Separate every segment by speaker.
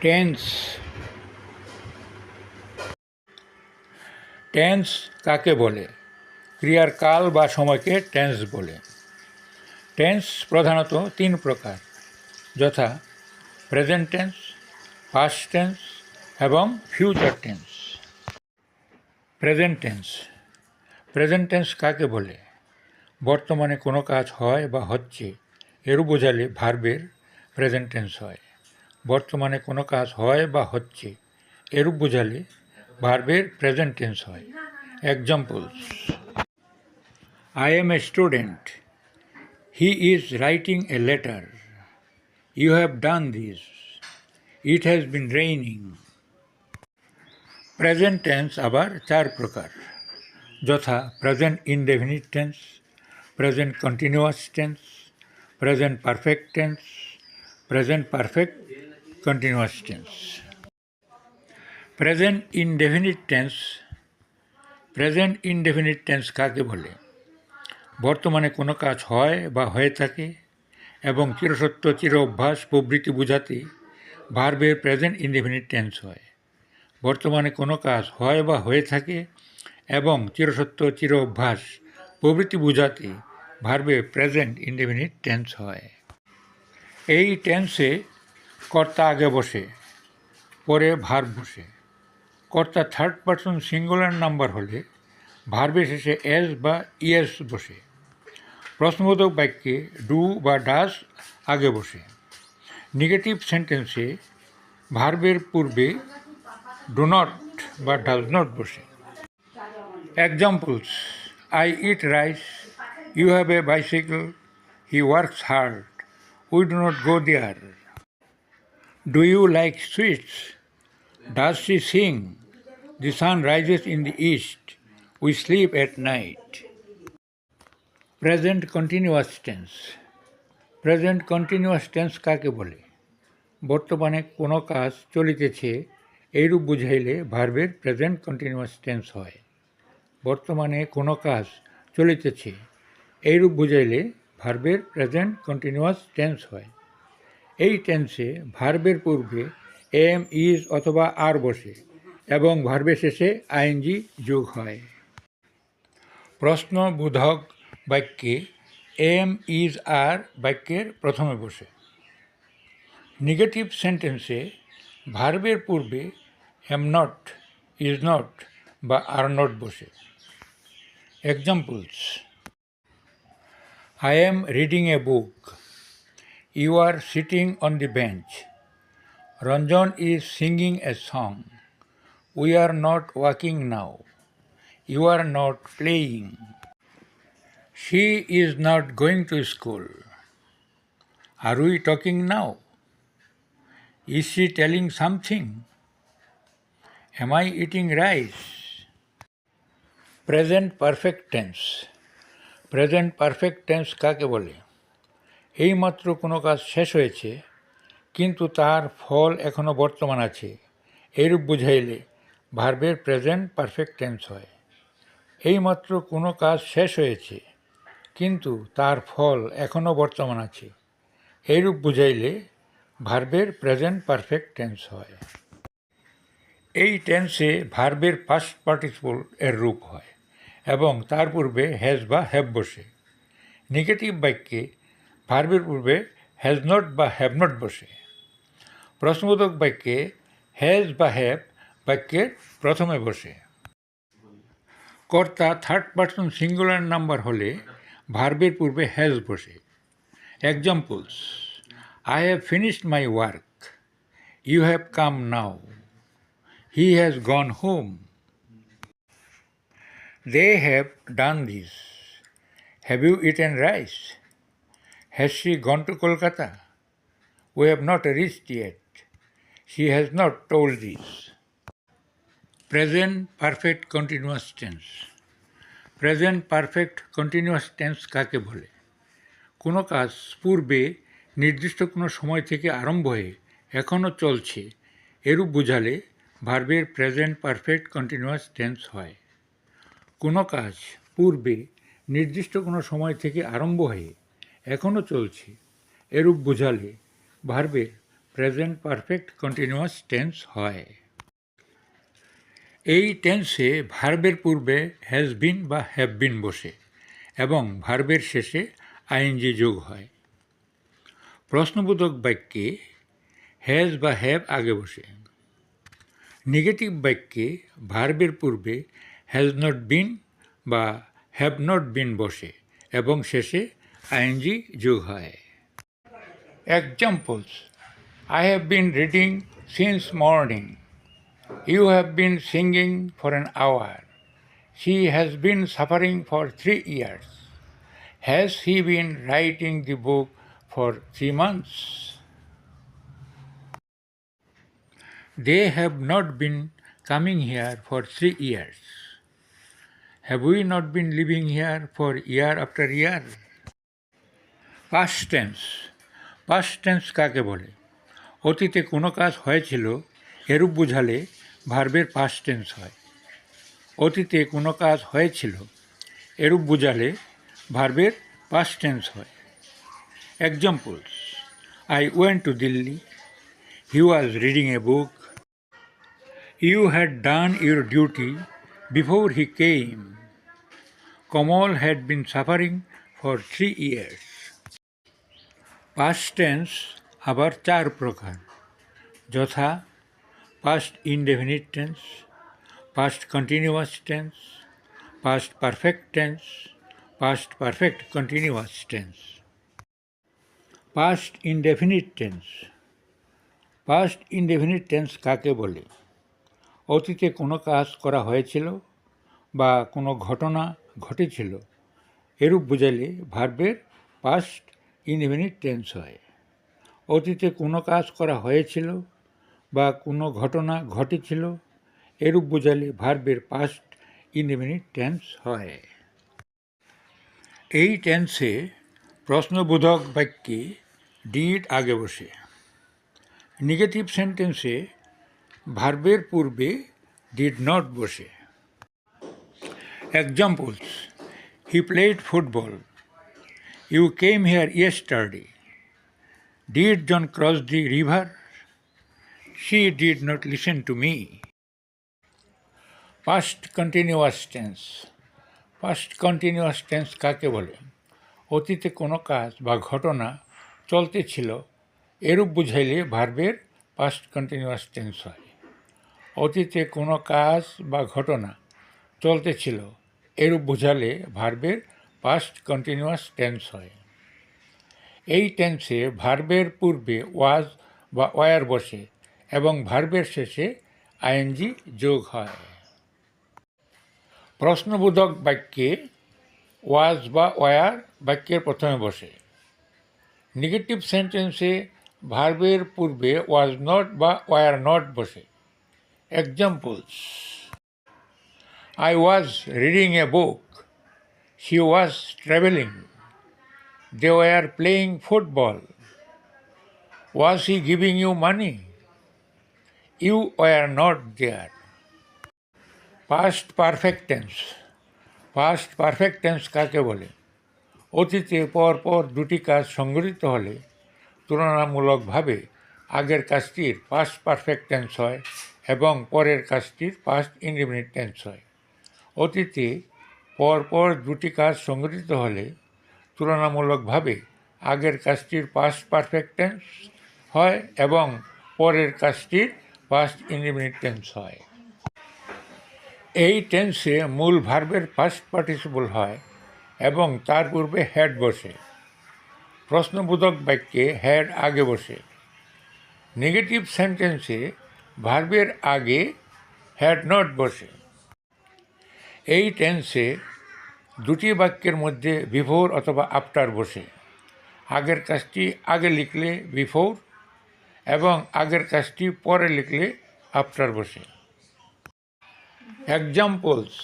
Speaker 1: Tense tense কাকে বলে? ক্রিয়ার কাল বা সময়কে টেন্স বলে। টেন্স প্রধানত তিন প্রকার। যথা প্রেজেন্ট টেন্স পাস্ট টেন্স এবং future tense present tense present tense কাকে বলে? বর্তমানে কোনো কাজ হয় বা হচ্ছে এরও বোঝালে ভার্বের প্রেজেন্ট টেন্স হয়। বর্তমানে কোনো কাজ হয় বা হচ্ছে, এরূপ বোঝালে ভার্বের প্রেজেন্ট টেন্স হয়। Examples I am a student he is writing a letter you have done this it has been raining present tense আবার চার প্রকার। যথা present indefinite tense present continuous tense present perfect tense present perfect continuous tense present indefinite tense present indefinite tense কাকে বলে? বর্তমানে কোনো কাজ হয় বা হয়ে থাকে এবং চিরসত্য, চির অভ্যাস প্রবৃত্তি বোঝাতে ভার্বের প্রেজেন্ট ইনডেফিনিট টেন্স হয়। বর্তমানে কোনো কাজ হয় বা হয়ে থাকে এবং চিরসত্য, চির অভ্যাস প্রবৃত্তি বোঝাতে ভার্বে প্রেজেন্ট ইনডেফিনিট টেন্স হয়। এই টেন্সে কর্তা আগে বসে, পরে ভার্ব বসে। কর্তা থার্ড পারসন সিঙ্গুলার নাম্বার হলে ভার্বে শেষে এস বা ইএস বসে। প্রশ্নবোধক বাক্যে ডু বা ডাস আগে বসে। নেগেটিভ সেন্টেন্সে ভার্বের পূর্বে ডু নট বা ডাজ নট বসে। Examples, I eat rice, you have a bicycle he works hard, we do not go there. Do you like sweets does she sing the sun rises in the east we sleep at night present continuous tense present continuous tense কাকে বলে? বর্তমানে কোনো কাজ চলিতেছে, এইরূপ বুঝাইলে ভার্বের present continuous tense হয়। বর্তমানে কোনো কাজ চলিতেছে, এইরূপ বুঝাইলে ভার্বের প্রেজেন্ট কন্টিনিউয়াস টেন্স হয়। এই টেন্সে ভার্বের পূর্বে এম ইজ অথবা আর বসে এবং ভার্বের শেষে আইএনজি যোগ হয়। প্রশ্নবোধক বাক্যে এম ইজ আর বাক্যের প্রথমে বসে। নেগেটিভ সেন্টেন্সে ভার্বের পূর্বে এম নট ইজ নট বা আর নট বসে। Examples I am reading a book You are sitting on the bench Ranjan is singing a song we are not walking now you are not playing She is not going to school. Are we talking now? Is she telling something? Am I eating rice? Present perfect tense present perfect tense কাকে বলে এইমাত্র কোনো কাজ শেষ হয়েছে, কিন্তু তার ফল এখনও বর্তমান আছে। এরূপ বুঝাইলে ভার্বের প্রেজেন্ট পারফেক্ট টেন্স হয়। এইমাত্র কোনো কাজ শেষ হয়েছে, কিন্তু তার ফল এখনও বর্তমান আছে। এইরূপ বুঝাইলে ভার্বের প্রেজেন্ট পারফেক্ট টেন্স হয়। এই টেন্সে ভার্বের ফার্স্ট পার্টিসিপল এর রূপ হয় এবং তার পূর্বে হ্যাজ বা হ্যাব বসে। নেগেটিভ বাক্যে ভার্বের পূর্বে হ্যাজ নট বা হ্যাভ নট বসে। প্রশ্নবোধক বাক্যে হ্যাজ বা হ্যাভ বাক্যের প্রথমে বসে। কর্তা থার্ড পার্সন সিঙ্গুলার নাম্বার হলে ভার্বের পূর্বে হ্যাজ বসে। Examples I have finished my work you have come now he has gone home they have done this have you eaten rice has she gone to Kolkata we have not reached yet she has not told this present perfect continuous tense present perfect continuous tense কাকে বলে? কোনো কাজ পূর্বে নির্দিষ্ট কোনো সময় থেকে আরম্ভ হয়ে এখনও চলছে, এরূপ বোঝালে ভার্বের প্রেজেন্ট পারফেক্ট কন্টিনিউয়াস টেন্স হয়। কোনো কাজ পূর্বে নির্দিষ্ট কোনো সময় থেকে আরম্ভ হয়ে এখনও চলছে। এরূপ বোঝালে ভার্বের প্রেজেন্ট পারফেক্ট কন্টিনিউয়াস টেন্স হয়। এই টেন্সে ভার্বের পূর্বে হ্যাজ বিন বা হ্যাভ বিন বসে এবং ভার্বের শেষে আইএনজি যোগ হয়। প্রশ্নবোধক বাক্যে হ্যাজ বা হ্যাভ আগে বসে। নেগেটিভ বাক্যে ভার্বের পূর্বে হ্যাজ নট বিন বা হ্যাভ নট বিন বসে এবং শেষে ing Jughai. Examples I have been reading since morning. You have been singing for an hour. She has been suffering for three years. Has he been writing the book for three months? They have not been coming here for three years. Have we not been living here for year after year? Past tense. Past tense কাকে বলে অতীতে কোনো কাজ হয়েছিল, এরূপ বোঝালে ভার্বের past tense হয় অতীতে কোনো কাজ হয়েছিল, এরূপ বোঝালে ভার্বের পাস্ট টেন্স হয় examples I went to Delhi he was reading a book you had done your duty before he came. Kamal had been suffering for three years. Past tense আবার চার প্রকার যথা past indefinite tense, past continuous tense, past perfect tense, past perfect continuous tense. Past indefinite tense. Past indefinite tense কাকে বলে অতীতে কোনো কাজ করা হয়েছিল বা কোনো ঘটনা ঘটেছিল এরূপ বোঝালে ভার্বের পাস্ট ইনডিফিনিট টেন্স হয়। অতীতে কোনো কাজ করা হয়েছিল বা কোনো ঘটনা ঘটেছিল, এরূপ বোঝালে ভার্বের পাস্ট ইন ইনডিফিনিট টেন্স হয়। এই টেন্সে প্রশ্নবোধক বাক্যে ডিড আগে বসে। নেগেটিভ সেন্টেন্সে ভার্বের পূর্বে ডিড নট বসে। Examples he played football you came here yesterday did John cross the river she did not listen to me past continuous tense past continuous tense কাকে বলে? অতীতে কোনো কাজ বা ঘটনা চলতে ছিল, এরূপ বুঝাইলে ভার্বের পাস্ট কন্টিনিউয়াস টেন্স হয়। অতীতে কোনো কাজ বা ঘটনা চলতে ছিল, এরূপ বোঝালে ভার্বের পাস্ট কন্টিনিউয়াস টেন্স হয়। এই টেন্সে ভার্বের পূর্বে ওয়াজ বা ওয়ার বসে এবং ভার্বের শেষে আইএনজি যোগ হয়। প্রশ্নবোধক বাক্যে ওয়াজ বা ওয়ার বাক্যের প্রথমে বসে। নেগেটিভ সেন্টেন্সে ভার্বের পূর্বে ওয়াজ নট বা ওয়ার নট বসে। Examples I was reading a book. She was traveling. They were playing football. Was he giving you money? You were not there. Past perfect tense. Past perfect tense কাকে বলে অতীতে পর পর দুটি কাজ সংগঠিত হলে তুলনামূলকভাবে আগের কাজটির পাস্ট পারফেক্ট টেন্স হয় এবং পরের কাজটির পাস্ট ইনডিফিনিট টেন্স হয় অতীতে পরপর দুটি কাজ সংগঠিত হলে তুলনামূলকভাবে আগের কাজটির পাস্ট পারফেক্ট টেন্স হয় এবং পরের কাজটির পাস্ট ইনডিফিনিট টেন্স হয়। এই টেন্সে মূল ভার্বের পাস্ট পার্টিসিপল হয় এবং তার পূর্বে হ্যাড বসে। প্রশ্নবোধক বাক্যে হ্যাড আগে বসে। নেগেটিভ সেন্টেন্সে ভার্বের আগে হ্যাড নট বসে। এই টেন্সে দুটি বাক্যের মধ্যে বিফোর অথবা আফটার বসে। আগের কাজটি আগে লিখলে বিফোর এবং আগের কাজটি পরে লিখলে আফটার বসে। Examples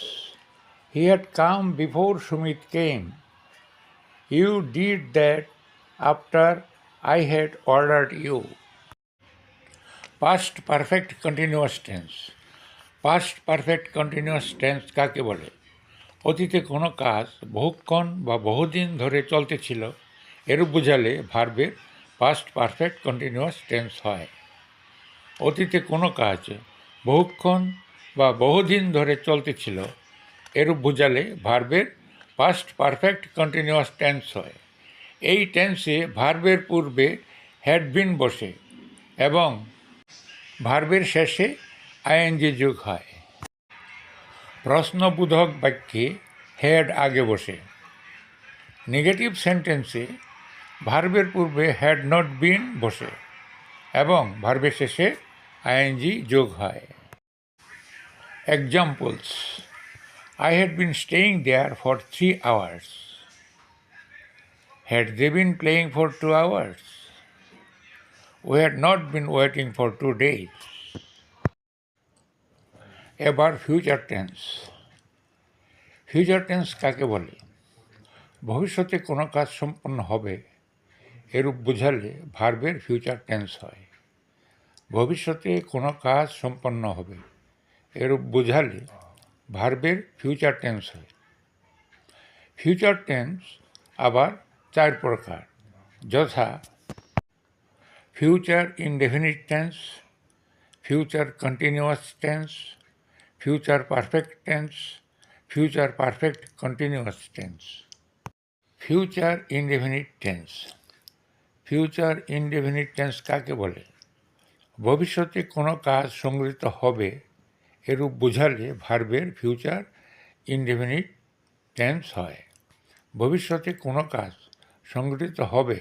Speaker 1: he had come before Sumit came you did that after I had ordered you past perfect continuous tense past perfect continuous tense কাকে বলে? অতীতে কোনো কাজ বহুক্ষণ বা বহুদিন ধরে চলতে ছিল এরূপ বোঝালে ভার্বের পাস্ট পারফেক্ট কন্টিনিউয়াস টেন্স হয়। অতীতে কোনো কাজ বহুক্ষণ বা বহুদিন ধরে চলতে ছিল এরূপ বোঝালে ভার্বের পাস্ট পারফেক্ট কন্টিনিউয়াস টেন্স হয়। এই টেন্সে ভার্বের পূর্বে হ্যাডবিন বসে এবং ভার্বের শেষে আইএনজি যোগ হয়। প্রশ্নবোধক বাক্যে হেড আগে বসে। নেগেটিভ সেন্টেন্সে ভার্বের পূর্বে হ্যাড নট বিন বসে এবং ভার্বের শেষে আইএনজি যোগ হয়। Examples I had been staying there for three hours had they been playing for two hours we had not been waiting for two days এবার ফিউচার টেন্স ফিউচার টেন্স কাকে বলে? ভবিষ্যতে কোনো কাজ সম্পন্ন হবে, এরূপ বোঝালে ভার্বের ফিউচার টেন্স হয়। ভবিষ্যতে কোনো কাজ সম্পন্ন হবে, এরূপ বোঝালে ভার্বের ফিউচার টেন্স হয়। ফিউচার টেন্স আবার চার প্রকার। যথা future indefinite tense future continuous tense future perfect tense future perfect continuous tense future indefinite tense future indefinite tense কাকে বলে? ভবিষ্যতে কোনো কাজ সংগৃহীত হবে এরূপ বোঝালে ভার্বের ফিউচার ইনডেফিনিট টেন্স হয়। ভবিষ্যতে কোনো কাজ সংগঠিত হবে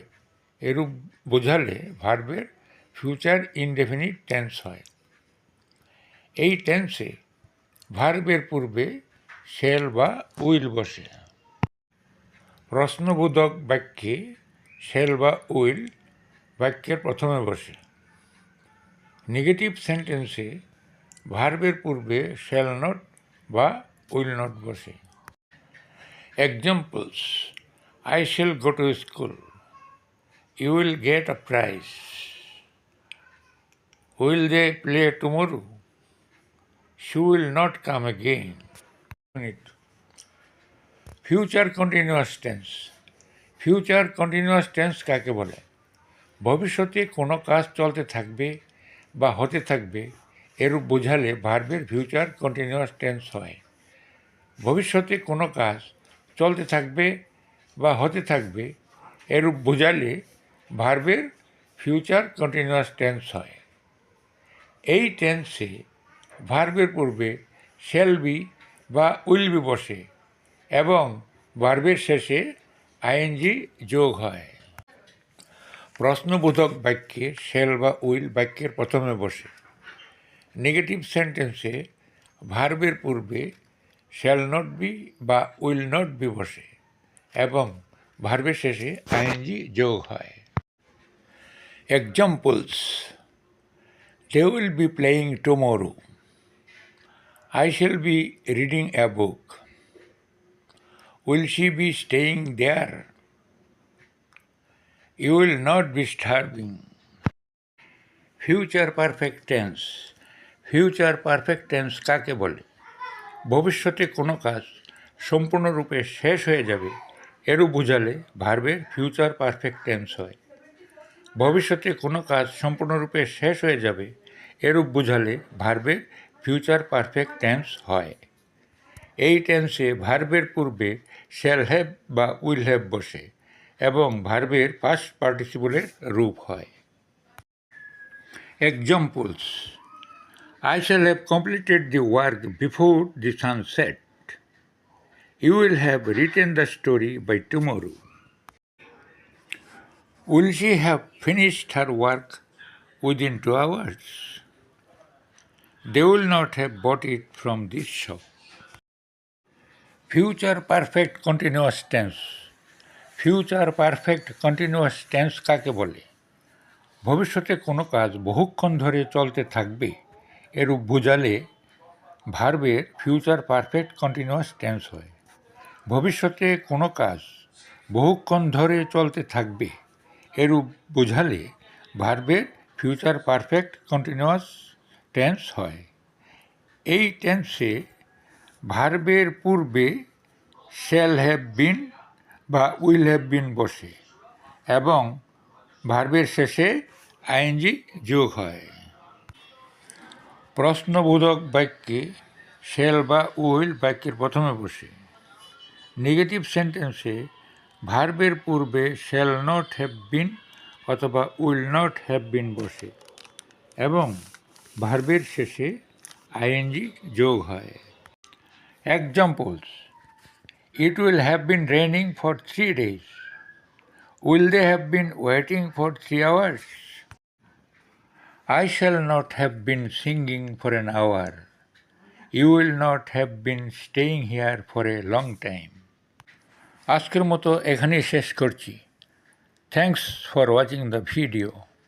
Speaker 1: এরূপ বোঝালে ভার্বের ফিউচার ইনডেফিনিট টেন্স হয়। এই টেন্সে ভার্বের পূর্বে শেল বা উইল বসে। প্রশ্নবোধক বাক্যে শেল বা উইল বাক্যের প্রথমে বসে। নেগেটিভ সেন্টেন্সে ভার্বের পূর্বে শেল নট বা উইল নট বসে। Examples I shall go to school you will get a prize will they play tomorrow she will not come again. Future continuous tense future continuous tense কাকে বলে? ভবিষ্যতে কোনো কাজ চলতে থাকবে বা হতে থাকবে, এরূপ বোঝালে ভার্বের ফিউচার কন্টিনিউয়াস টেন্স হয়। ভবিষ্যতে কোনো কাজ চলতে থাকবে বা হতে থাকবে, এরূপ বোঝালে ভার্বের ফিউচার কন্টিনিউয়াস টেন্স হয়। এই টেন্সে ভার্বের পূর্বে শেল বি বা উইল বি বসে এবং ভার্বের শেষে আইএনজি যোগ হয়। প্রশ্নবোধক বাক্যে শেল বা উইল বাক্যের প্রথমে বসে। নেগেটিভ সেন্টেন্সে ভার্বের পূর্বে শ্যাল নট বি বা উইল নট বি বসে এবং ভার্বের শেষে আইএনজি যোগ হয়। Examples they will be playing tomorrow I shall be reading a book. Will she be staying there? You will not be starving. Future perfect tense future perfect tense কাকে বলে ভবিষ্যতে কোনো কাজ সম্পূর্ণরূপে শেষ হয়ে যাবে এরও বোঝালে ভার্বের ফিউচার পারফেক্ট টেন্স হয় ভবিষ্যতে কোনো কাজ সম্পূর্ণরূপে শেষ হয়ে যাবে এরূপ বোঝালে ভার্বের ফিউচার পারফেক্ট টেন্স হয়। এই টেন্সে ভার্বের পূর্বে শ্যাল হ্যাভ বা উইল হ্যাভ বসে এবং ভার্বের ফার্স্ট পার্টিসিপলের রূপ হয়। Examples I shall have completed the work before the sunset you will have written the story by tomorrow will she have finished her work within two hours they will not have bought it from this shop. Future perfect continuous tense future perfect continuous tense কাকে বলে? ভবিষ্যতে কোনো কাজ বহুক্ষণ ধরে চলতে থাকবে, এরূপ বোঝালে ভার্বের ফিউচার পারফেক্ট কন্টিনিউয়াস টেন্স হয়। ভবিষ্যতে কোনো কাজ বহুক্ষণ ধরে চলতে থাকবে, এরূপ বোঝালে ভার্বের ফিউচার পারফেক্ট কন্টিনিউয়াস টেন্স হয়। এই টেন্সে ভার্বের পূর্বে শ্যাল হ্যাভ বিন বা উইল হ্যাভ বিন বসে এবং ভার্বের শেষে আইএনজি যোগ হয়। প্রশ্নবোধক বাক্যে শেল বা উইল বাক্যের প্রথমে বসে। নেগেটিভ সেন্টেন্সে ভার্বের পূর্বে শেল নট হ্যাভ বিন অথবা উইল নট হ্যাভ বিন বসে এবং ভার্বের শেষে আইএনজি যোগ হয়। Examples it will have been raining for three days will they have been waiting for three hours I shall not have been singing for an hour. You will not have been staying here for a long time. আজকের মতো এখানেই শেষ করছি। Thanks for watching the video